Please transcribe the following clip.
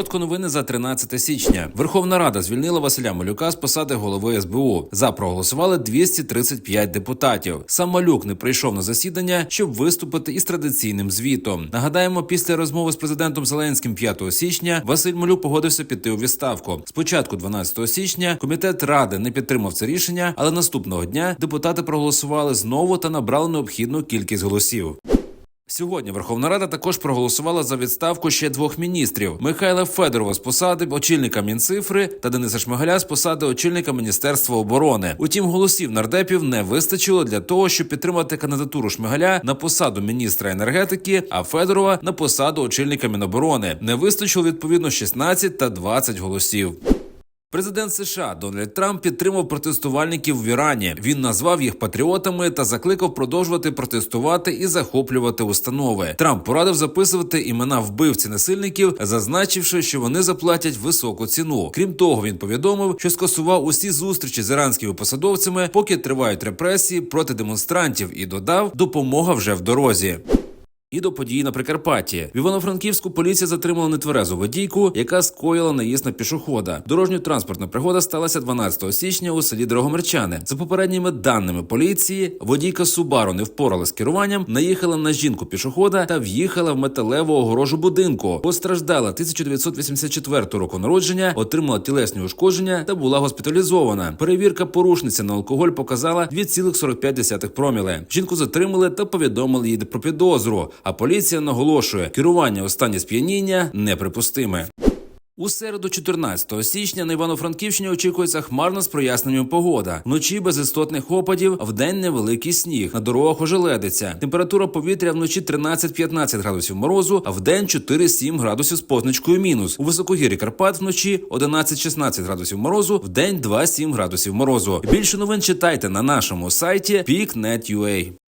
Коротко новини за 13 січня. Верховна Рада звільнила Василя Малюка з посади голови СБУ. За проголосували 235 депутатів. Сам Малюк не прийшов на засідання, щоб виступити із традиційним звітом. Нагадаємо, після розмови з президентом Зеленським 5 січня Василь Малюк погодився піти у відставку. Спочатку, 12 січня, комітет ради не підтримав це рішення, але наступного дня депутати проголосували знову та набрали необхідну кількість голосів. Сьогодні Верховна Рада також проголосувала за відставку ще двох міністрів: Михайла Федорова з посади очільника Мінцифри та Дениса Шмигаля з посади очільника Міністерства оборони. Утім, голосів нардепів не вистачило для того, щоб підтримати кандидатуру Шмигаля на посаду міністра енергетики, а Федорова на посаду очільника Міноборони. Не вистачило відповідно 16 та 20 голосів. Президент США Дональд Трамп підтримав протестувальників в Ірані. Він назвав їх патріотами та закликав продовжувати протестувати і захоплювати установи. Трамп порадив записувати імена вбивці насильників, зазначивши, що вони заплатять високу ціну. Крім того, він повідомив, що скасував усі зустрічі з іранськими посадовцями, поки тривають репресії проти демонстрантів, і додав, допомога вже в дорозі. І до події на Прикарпатті в Івано-Франківську поліція затримала нетверезу водійку, яка скоїла наїзд на пішохода. Дорожньо-транспортна пригода сталася 12 січня у селі Дрогомирчани. За попередніми даними поліції, водійка Субару не впоралась з керуванням, наїхала на жінку пішохода та в'їхала в металеву огорожу будинку. Постраждала 1984 року народження, отримала тілесні ушкодження та була госпіталізована. Перевірка порушниці на алкоголь показала 2,45 проміле. Жінку затримали та повідомили їй про підозру. А поліція наголошує, керування у стані сп'яніння неприпустиме. У середу, 14 січня, на Івано-Франківщині очікується хмарна з проясненням погода. Вночі без істотних опадів, вдень невеликий сніг. На дорогах ожеледиться. Температура повітря вночі 13-15 градусів морозу, а вдень 4-7 градусів з позначкою мінус. У високогір'ї Карпат вночі 11-16 градусів морозу, вдень 2-7 градусів морозу. Більше новин читайте на нашому сайті peak.net.ua.